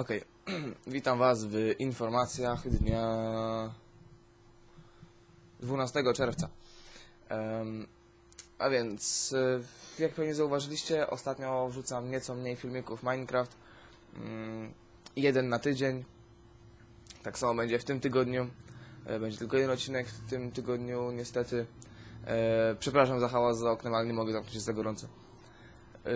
Okej, witam Was w informacjach dnia 12 czerwca. Em, a więc, e, jak pewnie zauważyliście, ostatnio wrzucam nieco mniej filmików Minecraft. Mm, jeden na tydzień. Tak samo będzie w tym tygodniu. E, Będzie tylko jeden odcinek w tym tygodniu, niestety. E, Przepraszam za hałas za oknem, ale nie mogę zamknąć, jest za gorąco. E,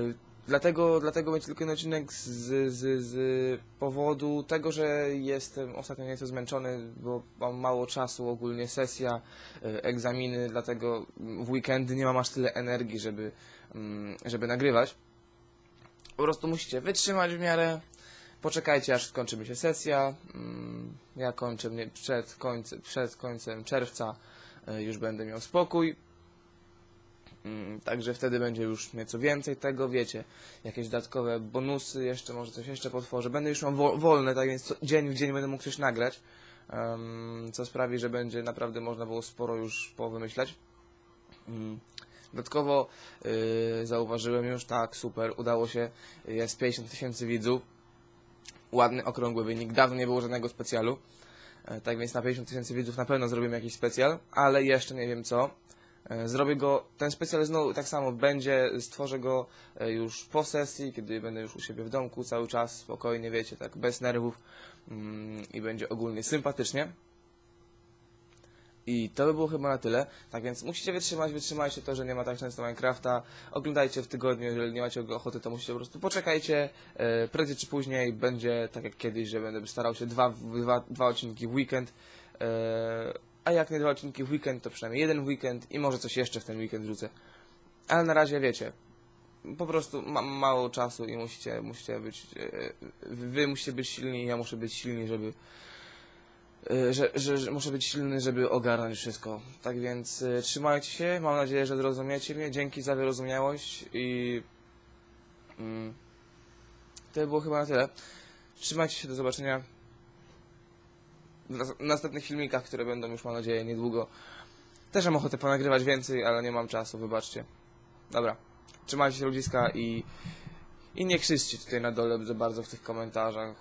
Dlatego, dlatego będzie tylko jeden odcinek z, z, z powodu tego, że jestem ostatnio nieco zmęczony, bo mam mało czasu, ogólnie sesja, e, egzaminy, dlatego w weekendy nie mam aż tyle energii, żeby, mm, żeby nagrywać. Po prostu musicie wytrzymać w miarę. Poczekajcie aż skończy mi się sesja. Mm, Ja kończę mnie przed końcem, przed końcem czerwca. e, Już będę miał spokój. Mm, Także wtedy będzie już nieco więcej tego, wiecie, jakieś dodatkowe bonusy, jeszcze może coś jeszcze potworzę. Będę już wo- wolne, tak więc co, dzień w dzień będę mógł coś nagrać, em, co sprawi, że będzie naprawdę można było sporo już powymyślać. Mm. Dodatkowo y, zauważyłem już, tak, super, udało się, jest 50 tysięcy widzów, ładny, okrągły wynik, dawno nie było żadnego specjalu, E, tak więc na 50 tysięcy widzów na pewno zrobimy jakiś specjal, ale jeszcze nie wiem co. E, Zrobię go, ten specjal znowu tak samo będzie, stworzę go e, już po sesji, kiedy będę już u siebie w domku cały czas, spokojnie, wiecie, tak bez nerwów mm, i będzie ogólnie sympatycznie. I to by było chyba na tyle. Tak więc musicie wytrzymać, wytrzymajcie to, że nie ma tak często Minecrafta. Oglądajcie w tygodniu, jeżeli nie macie ochoty, to musicie po prostu poczekajcie. E, prędzej czy później będzie tak jak kiedyś, że będę starał się dwa, dwa, dwa odcinki w weekend. E, a jak nie dwa odcinki w weekend, to przynajmniej jeden weekend i może coś jeszcze w ten weekend rzucę. Ale na razie wiecie, po prostu mam mało czasu i musicie, musicie być, e, wy musicie być silni, ja muszę być silny, żeby, e, że, że, że muszę być silny, żeby ogarnąć wszystko. Tak więc e, trzymajcie się, mam nadzieję, że zrozumiecie mnie. Dzięki za wyrozumiałość i mm, to by było chyba na tyle. Trzymajcie się, do zobaczenia w nas- następnych filmikach, które będą już, mam nadzieję, niedługo. Też mam ochotę ponagrywać więcej, ale nie mam czasu, wybaczcie. Dobra, trzymajcie się ludziska i, i nie krzyczcie tutaj na dole za bardzo w tych komentarzach.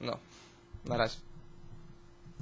No, na razie.